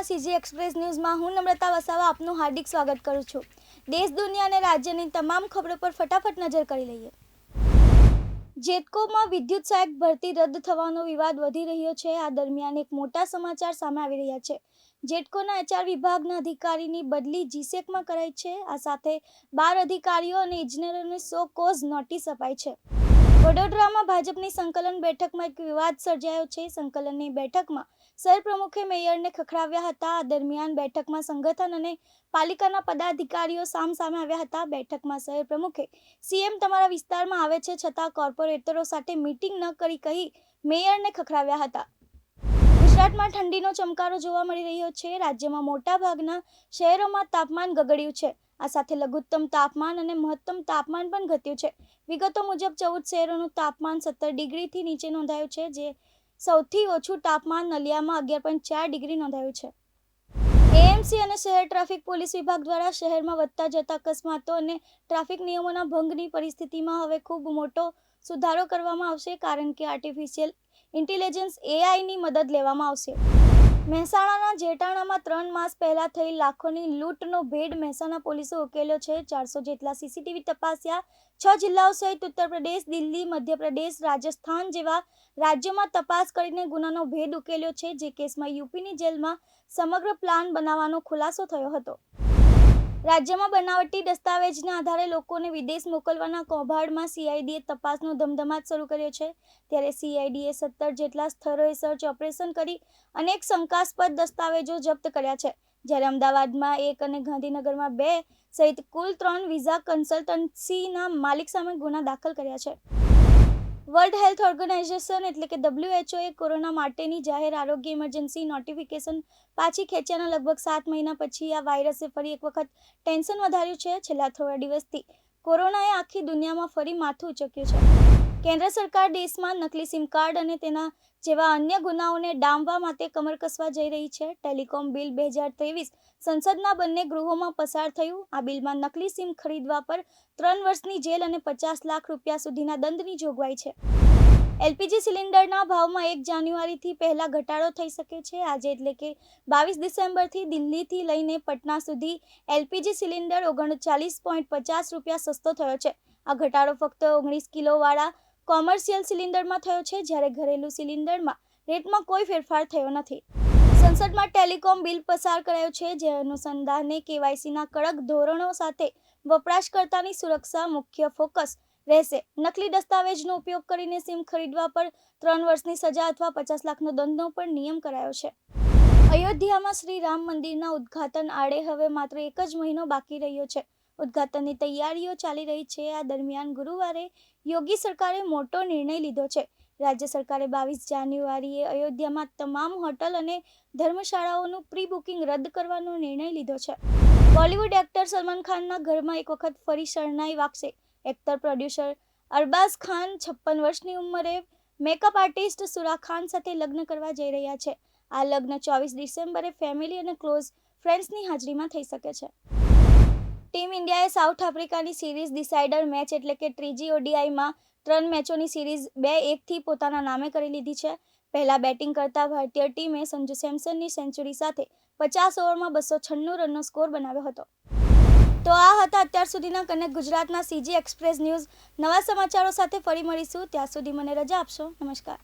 ગુજરાતના CG express ન્યૂઝમાં હું નમ્રતા વસાવા આપનું હાર્દિક સ્વાગત કરું છું. દેશ, દુનિયા અને રાજ્યની તમામ ખબરો પર ફટાફટ નજર કરી લઈએ. જેતકોમાં વિદ્યુત સહાયક ભરતી રદ થવાનો વિવાદ વધી રહ્યો છે. આ દરમિયાન એક મોટા સમાચાર સામે આવી રહ્યા છે. જેટકોના એચઆર વિભાગના અધિકારીની બદલી જીસેકમાં કરાઈ છે. આ સાથે બાર અધિકારીઓ અને ઇજનેરોને સો કોઝ નોટિસ અપાઈ છે. વડોદરામાં ભાજપની સંકલન બેઠકમાં એક વિવાદ સર્જાયો છે. સંકલનની બેઠકમાં શહેર પ્રમુખે મેયરને ખખડાવ્યા હતા. આ દરમિયાન બેઠકમાં સંગઠન અને પાલિકાના પદાધિકારીઓ સામ સામે આવ્યા હતા. બેઠકમાં શહેર પ્રમુખે સીએમ તમારા વિસ્તારમાં આવે છે છતાં કોર્પોરેટરો સાથે મીટિંગ ન કરી કહી મેયરને ખખડાવ્યા હતા. ગુજરાતમાં ઠંડીનો ચમકારો જોવા મળી રહ્યો છે. રાજ્યમાં મોટાભાગના શહેરોમાં તાપમાન ગગડ્યું છે. આ સાથે લઘુત્તમ તાપમાન અને મહત્તમ તાપમાન પણ ઘટ્યું છે. વિગતો મુજબ ચૌદ શહેરોનું તાપમાન સત્તર ડિગ્રીથી નીચે નોંધાયું છે, જે સૌથી ઓછું તાપમાન નલિયામાં અગિયાર પોઈન્ટ ચાર ડિગ્રી નોંધાયું છે. એએમસી અને શહેર ટ્રાફિક પોલીસ વિભાગ દ્વારા શહેરમાં વધતા જતા અકસ્માતો અને ટ્રાફિક નિયમોના ભંગની પરિસ્થિતિમાં હવે ખૂબ મોટો સુધારો કરવામાં આવશે, કારણ કે આર્ટિફિશિયલ ઇન્ટેલિજન્સ એઆઈની મદદ લેવામાં આવશે. મહેસાણાના જેટાણામાં ત્રણ માસ પહેલા થઈ લાખોની લૂંટનો ભેદ મહેસાણા પોલીસે ઉકેલ્યો છે. ચારસો જેટલા સીસીટીવી તપાસ્યા. છ જિલ્લાઓ સહિત ઉત્તર પ્રદેશ દિલ્હી, મધ્યપ્રદેશ, રાજસ્થાન જેવા રાજ્યોમાં તપાસ કરીને ગુનાનો ભેદ ઉકેલ્યો છે. જે કેસમાં યુપીની જેલમાં સમગ્ર પ્લાન બનાવવાનો ખુલાસો થયો હતો. રાજ્યમાં બનાવટી દસ્તાવેજના આધારે લોકોને વિદેશ મોકલવાના કૌભાંડમાં સીઆઈડીએ તપાસનો ધમધમાટ શરૂ કર્યો છે. ત્યારે સીઆઈડીએ સત્તર જેટલા સ્થળોએ સર્ચ ઓપરેશન કરી અનેક શંકાસ્પદ દસ્તાવેજો જપ્ત કર્યા છે. જ્યારે અમદાવાદમાં એક અને ગાંધીનગરમાં બે સહિત કુલ ત્રણ વિઝા કન્સલ્ટન્સીના માલિક સામે ગુના દાખલ કર્યા છે. વર્લ્ડ હેલ્થ ઓર્ગેનાઇઝેશન એટલે કે ડબ્લ્યુએચઓએ કોરોના માટેની જાહેર આરોગ્ય ઇમરજન્સી નોટિફિકેશન પાછી ખેંચ્યાના લગભગ સાત મહિના પછી આ વાયરસે ફરી એક વખત ટેન્શન વધાર્યું છે. છેલ્લા થોડા દિવસથી કોરોનાએ આખી દુનિયામાં ફરી માથું ઉચક્યું છે. કેન્દ્ર સરકાર દેશમાં નકલી સિમ કાર્ડ અને તેના જેવા અન્ય ગુનાઓને ડામવા માટે કમર કસવા જઈ રહી છે. ટેલિકોમ બિલ બે હજાર ત્રેવીસ સંસદના બંને ગૃહોમાં પસાર થયું. આ બિલમાં નકલી સિમ ખરીદવા પર ત્રણ વર્ષની જેલ અને પચાસ લાખ રૂપિયા સુધીના દંડની જોગવાઈ છે. એલપીજી સિલિન્ડરના ભાવમાં એક જાન્યુઆરીથી પહેલા ઘટાડો થઈ શકે છે. આજે એટલે કે બાવીસ ડિસેમ્બરથી દિલ્હીથી લઈને પટના સુધી એલપીજી સિલિન્ડર ઓગણચાલીસ પોઈન્ટ પચાસ રૂપિયા સસ્તો થયો છે. આ ઘટાડો ફક્ત ઓગણીસ કિલોવાળા કોમર્શિયલ સિલિન્ડરમાં થયો છે, જ્યારે ઘરેલું સિલિન્ડરમાં રેટમાં કોઈ ફેરફાર થયો નથી. સંસદમાં ટેલિકોમ બિલ પસાર કરાયો છે, જે અનુસંધાને કેવાયસીના કડક ધોરણો સાથે વપરાશકર્તાની સુરક્ષા મુખ્ય ફોકસ રહેશે. નકલી દસ્તાવેજનો ઉપયોગ કરીને સિમ ખરીદવા પર ત્રણ વર્ષની સજા અથવા પચાસ લાખનો દંડનો પણ નિયમ કરાયો છે. અયોધ્યામાં શ્રી રામ મંદિરના ઉદ્ઘાટન આડે હવે માત્ર એક જ મહિનો બાકી રહ્યો છે. ઉદ્ઘાટનની તૈયારીઓ ચાલી રહી છે. આ દરમિયાન ગુરુવારે યોગી સરકારે મોટો નિર્ણય લીધો છે. રાજ્ય સરકારે બાવીસ જાન્યુઆરીએ અયોધ્યામાં તમામ હોટલ અને ધર્મશાળાઓનું પ્રી બુકિંગ રદ કરવાનો નિર્ણય લીધો છે. બોલિવૂડ એક્ટર સલમાન ખાનના ઘરમાં એક વખત ફરી શરણાઈ વાગશે. એક્ટર પ્રોડ્યુસર અરબાઝ ખાન છપ્પન વર્ષની ઉંમરે મેકઅપ આર્ટિસ્ટ સુરા ખાન સાથે લગ્ન કરવા જઈ રહ્યા છે. આ લગ્ન ચોવીસ ડિસેમ્બરે ફેમિલી અને ક્લોઝ ફ્રેન્ડ્સની હાજરીમાં થઈ શકે છે. ટીમ ઇન્ડિયાએ સાઉથ આફ્રિકાની સિરીઝ ડિસાઇડર મેચ એટલે કે ત્રીજી ઓડીઆઈમાં ત્રણ મેચોની સિરીઝ બે એકથી પોતાના નામે કરી લીધી છે. પહેલાં બેટિંગ કરતા ભારતીય ટીમે સંજુ સેમસનની સેન્ચુરી સાથે પચાસ ઓવરમાં બસો છન્નું રનનો સ્કોર બનાવ્યો હતો. તો આ હતા અત્યાર સુધીના કનેક્ટ ગુજરાતના સીજી એક્સપ્રેસ ન્યૂઝ. નવા સમાચારો સાથે ફરી મળીશું. ત્યાં સુધી મને રજા આપશો. નમસ્કાર.